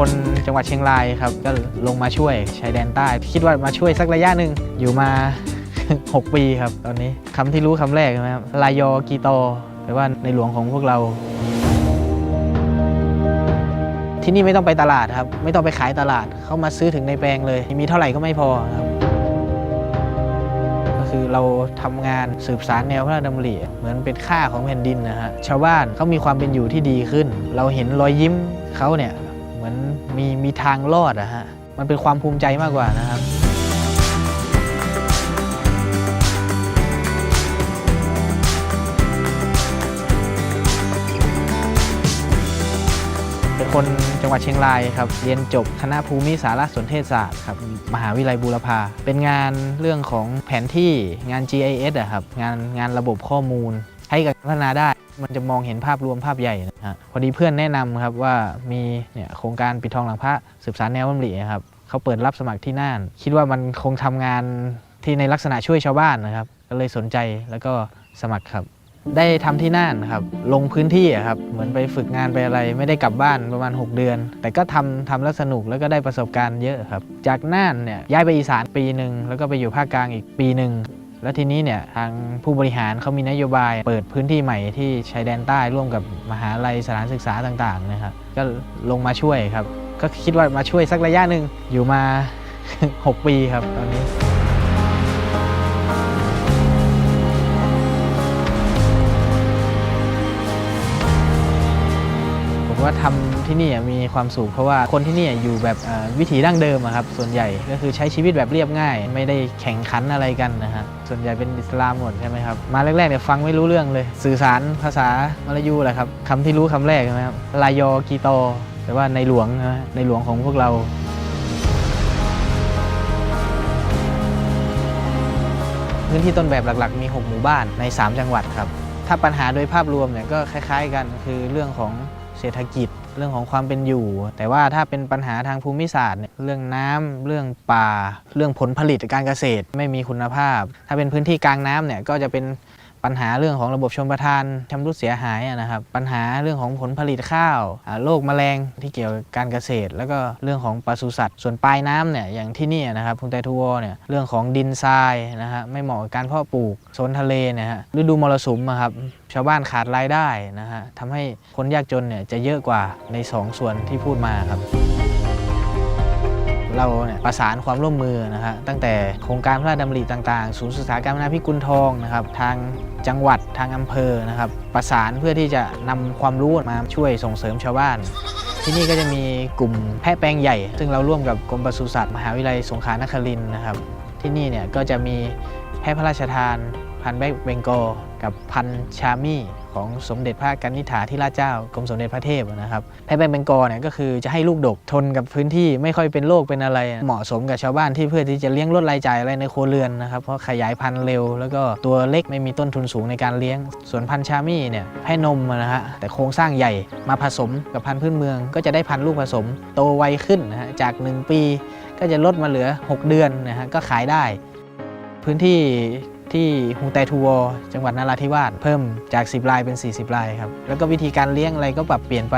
คนจังหวัดเชียงรายครับ ก็ลงมาช่วยชายแดนใต้ คิดว่ามาช่วยสักระยะหนึ่งอยู่มา 6 ปีครับ ตอนนี้คำที่รู้คำแรกนะครับลายอกีโตแปลว่าในหลวงของพวกเรา ที่นี่ไม่ต้องไปตลาดครับ ไม่ต้องไปขายตลาด เข้ามาซื้อถึงในแปลงเลย มีเท่าไหร่ก็ไม่พอครับก็คือเราทำงานสืบสารแนวพระราชดำริเหมือนเป็นค่าของแผ่นดินนะฮะชาวบ้านเขามีความเป็นอยู่ที่ดีขึ้น เราเห็นรอยยิ้มเขาเนี่ยเหมือน มีมีทางรอดอะฮะมันเป็นความภูมิใจมากกว่านะครับเป็นคนจังหวัดเชียงรายครับ เรียนจบคณะภูมิสารสนเทศศาสตร์ครับ มหาวิทยาลัยบูรพา เป็นงานเรื่องของแผนที่งาน GIS อะครับ งานงานระบบข้อมูลใช้กับพัฒนาได้ มันจะมองเห็นภาพรวมภาพใหญ่นะฮะพอดีเพื่อนแนะนำครับว่ามีเนี่ยโครงการปิดทองหลังพระสืบสารแนวบัมริครับเขาเปิดรับสมัครที่น่าน คิดว่ามันคงทำงานที่ในลักษณะช่วยชาวบ้านนะครับ ก็เลยสนใจแล้วก็สมัครครับ ได้ทำที่น่านครับ ลงพื้นที่อะครับ เหมือนไปฝึกงานไปอะไร ไม่ได้กลับบ้านประมาณ 6 เดือน แต่ก็ทำทำแล้วสนุกแล้วก็ได้ประสบการณ์เยอะครับ จากน่านเนี่ยย้ายไปอีสานปีหนึ่งแล้วก็ไปอยู่ภาคกลางอีกปีหนึ่ง แล้วทีนี้เนี่ยทางผู้บริหารเขามีนโยบาย เปิดพื้นที่ใหม่ที่ชายแดนใต้ร่วมกับมหาลัยสถานศึกษาต่างๆนะครับก็ลงมาช่วยครับ ก็คิดว่ามาช่วยสักระยะหนึ่งอยู่มา 6 ปีครับตอนนี้ ว่าทำที่นี่มีความสุขเพราะว่าคนที่นี่อยู่แบบวิถีดั้งเดิมครับส่วนใหญ่ก็คือใช้ชีวิตแบบเรียบง่าย ไม่ได้แข่งขันอะไรกันนะฮะส่วนใหญ่เป็นอิสลามหมดใช่ไหมครับมาแรกๆเนี่ยฟังไม่รู้เรื่องเลย สื่อสารภาษามลายูแหละครับคำที่รู้คำแรกใช่ไหมครับลายอกีโตแปลว่าในหลวงนะฮะในหลวงของพวกเราพื้นที่ต้นแบบหลักๆ มี 6 หมู่บ้านใน 3 จังหวัดครับ ถ้าปัญหาโดยภาพรวมเนี่ยก็คล้าย ๆ กันคือเรื่องของ เศรษฐกิจ เรื่องของความเป็นอยู่ แต่ว่าถ้าเป็นปัญหาทางภูมิศาสตร์เนี่ยเรื่องน้ำเรื่องป่า เรื่องผลผลิตการเกษตรไม่มีคุณภาพ ถ้าเป็นพื้นที่กลางน้ำเนี่ยก็จะเป็น ปัญหาเรื่องของระบบชลประทานชำรุดเสียหายนะครับ ปัญหาเรื่องของผลผลิตข้าวโรคแมลงที่เกี่ยวกับการเกษตร แล้วก็เรื่องของปศุสัตว์ ส่วนปลายน้ำเนี่ยอย่างที่นี่นะครับพุงไตทูวเนี่ยเรื่องของดินทรายนะฮะไม่เหมาะกับการเพาะปลูกโซนทะเลนี่ยฮะฤดูมรสุมครับชาวบ้านขาดรายได้นะฮะทำให้คนยากจนเนี่ยจะเยอะกว่าในสองส่วนที่พูดมาครับ เราเนี่ยประสานความร่วมมือนะฮะตั้งแต่โครงการพระราชดำริต่างๆ ศูนย์ศึกษาการพัฒนาพิกุลทองนะครับทางจังหวัดทางอำเภอนะครับ ประสานเพื่อที่จะนำความรู้มาช่วยส่งเสริมชาวบ้าน ที่นี่ก็จะมีกลุ่มแพะแปลงใหญ่ ซึ่งเราร่วมกับกรมปศุสัตว์มหาวิทยาลัยสงขลานครินทร์นะครับ ที่นี่เนี่ยก็จะมีแพะพระราชทานพันแบกเบงโกอกับพันชามี่ ของสมเด็จพระกันนิษฐาธิราชเจ้ากรมสมเด็จพระเทพนะครับแพะแบกเบงกอเนี่ยก็คือจะให้ลูกดกทนกับพื้นที่ไม่ค่อยเป็นโรคเป็นอะไร เหมาะสมกับชาวบ้านที่เพื่อที่จะเลี้ยงลดรายจ่ายอะไรในครัวเรือนนะครับเพราะขยายพันธุ์เร็ว แล้วก็ตัวเล็กไม่มีต้นทุนสูงในการเลี้ยง ส่วนพันธุ์ชามี่เนี่ยให้นมนะฮะแต่โครงสร้างใหญ่มาผสมกับพันธุ์พื้นเมือง ก็จะได้พันธุ์ลูกผสมโตไวขึ้นนะฮะจาก 1 ปี ก็จะลดมาเหลือ 6 เดือนนะฮะก็ขายได้ พื้นที่ ที่ฮูไตทัวจังหวัดนราธิวาสเพิ่มจาก 10ลายเป็น 40ลายครับแล้วก็วิธีการเลี้ยงอะไรก็ปรับเปลี่ยนไป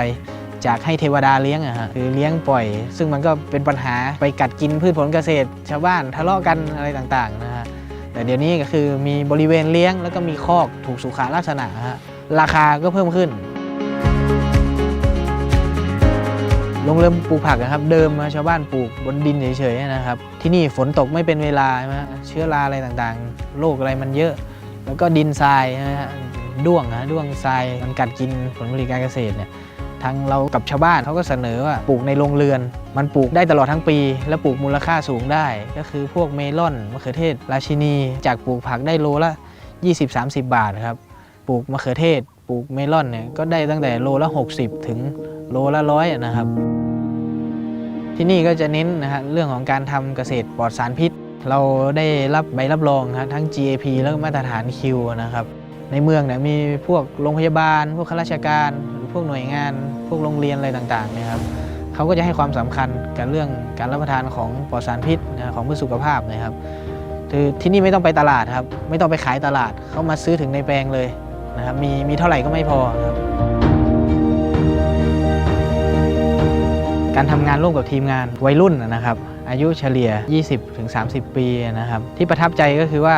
จากให้เทวดาเลี้ยงอะฮะคือเลี้ยงปล่อย ซึ่งมันก็เป็นปัญหาไปกัดกินพืชผลเกษตร ชาวบ้านทะเลาะกันอะไรต่างๆนะฮะแต่เดี๋ยวนี้ก็คือมีบริเวณเลี้ยงแล้วก็มีคอกถูกสุขาลักษณะฮะราคาก็เพิ่มขึ้น ลงเริ่มปลูกผักนะครับ เดิมมาชาวบ้านปลูกบนดินเฉยๆนะครับ ที่นี่ฝนตกไม่เป็นเวลาใช่ไหมเชื้อราอะไรต่างๆโรคอะไรมันเยอะ แล้วก็ดินทรายนะฮะด้วงนะด้วงทรายมันกัดกินผลผลิตการเกษตรเนี่ยทางเรากับชาวบ้านเขาก็เสนอว่าปลูกในโรงเรือน มันปลูกได้ตลอดทั้งปี และปลูกมูลค่าสูงได้ ก็คือพวกเมลอนมะเขือเทศ ราชินี จากปลูกผักได้โลละ 20-30 บาทครับปลูกมะเขือเทศ ปลูกเมลอนเนี่ยก็ได้ตั้งแต่โลละ 60 ถึง โลละร้อยนะครับ ที่นี่ก็จะเน้นนะฮะเรื่องของการทำเกษตรปลอดสารพิษ เราได้รับใบรับรองครับทั้ง GAP แล้วก็มาตรฐาน Q นะครับ ในเมืองเนี่ยมีพวกโรงพยาบาล พวกข้าราชการหรือพวกหน่วยงาน พวกโรงเรียนอะไรต่างๆนะครับเขาก็จะให้ความสำคัญกับเรื่องการรับประทานของปลอดสารพิษนะของเพื่อสุขภาพนะครับคือที่นี่ไม่ต้องไปตลาดครับ ไม่ต้องไปขายตลาดเขามาซื้อถึงในแปลงเลยนะครับมีมีเท่าไหร่ก็ไม่พอครับ การทำงานร่วมกับทีมงานวัยรุ่นนะครับ อายุเฉลี่ย 20-30 ปีนะครับ ที่ประทับใจก็คือว่า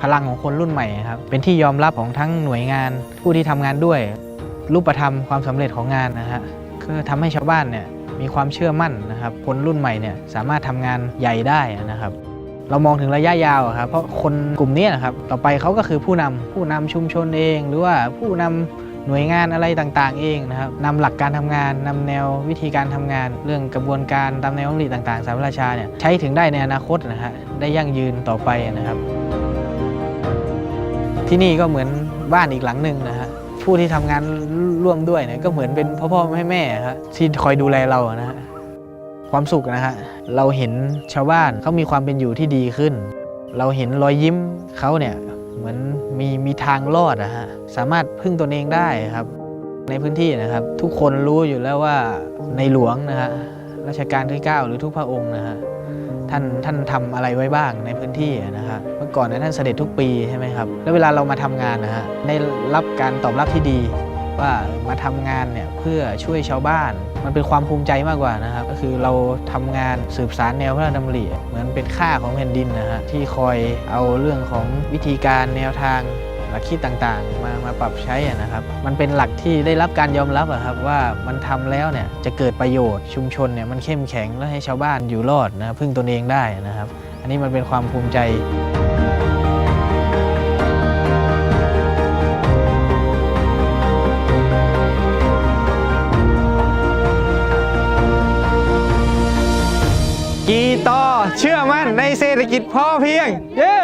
พลังของคนรุ่นใหม่ครับ เป็นที่ยอมรับของทั้งหน่วยงาน ผู้ที่ทำงานด้วย รูปธรรมความสำเร็จของงานนะฮะคือทำให้ชาวบ้านเนี่ยมีความเชื่อมั่นนะครับ คนรุ่นใหม่เนี่ยสามารถทำงานใหญ่ได้นะครับเรามองถึงระยะยาวครับเพราะคนกลุ่มนี้นะครับต่อไปเขาก็คือผู้นำผู้นำชุมชนเอง หรือว่าผู้นำ หน่วยงานอะไรต่างๆ เองนะครับนำหลักการทำงานนำแนววิธีการทำงาน เรื่องกระบวนการตามแนวมติต่างๆ สามราชาเนี่ยใช้ถึงได้ในอนาคตนะฮะได้ยั่งยืนต่อไปนะครับ ที่นี่ก็เหมือนบ้านอีกหลังหนึ่งนะฮะผู้ที่ทำงานร่วมด้วยเนี่ยก็เหมือนเป็นพ่อพ่อแม่แม่ครับที่คอยดูแลเรานะฮะความสุขนะฮะเราเห็นชาวบ้านเขามีความเป็นอยู่ที่ดีขึ้น เราเห็นรอยยิ้มเขาเนี่ย เหมือนมีมีทางรอดอะฮะสามารถพึ่งตนเองได้ครับ ในพื้นที่นะครับ ทุกคนรู้อยู่แล้วว่าในหลวงนะฮะรัชกาลที่ 9 หรือทุกพระองค์นะฮะท่านท่านทำอะไรไว้บ้างในพื้นที่นะฮะเมื่อก่อนนะท่านเสด็จทุกปีใช่ไหมครับแล้วเวลาเรามาทำงานนะฮะได้รับการตอบรับที่ดี ว่ามาทำงานเนี่ยเพื่อช่วยชาวบ้าน มันเป็นความภูมิใจมากกว่านะครับ ก็คือเราทำงานสืบสารแนวพระราชดำริเหมือนเป็นค่าของแผ่นดินนะฮะที่คอยเอาเรื่องของวิธีการแนวทางหลักคิดต่างๆ มามาปรับใช้นะครับ มันเป็นหลักที่ได้รับการยอมรับอะครับว่ามันทำแล้วเนี่ยจะเกิดประโยชน์ชุมชนเนี่ยมันเข้มแข็งและให้ชาวบ้านอยู่รอดนะพึ่งตนเองได้นะครับ อันนี้มันเป็นความภูมิใจ กีต่อเชื่อมั่นในเศรษฐกิจพอเพียง เย้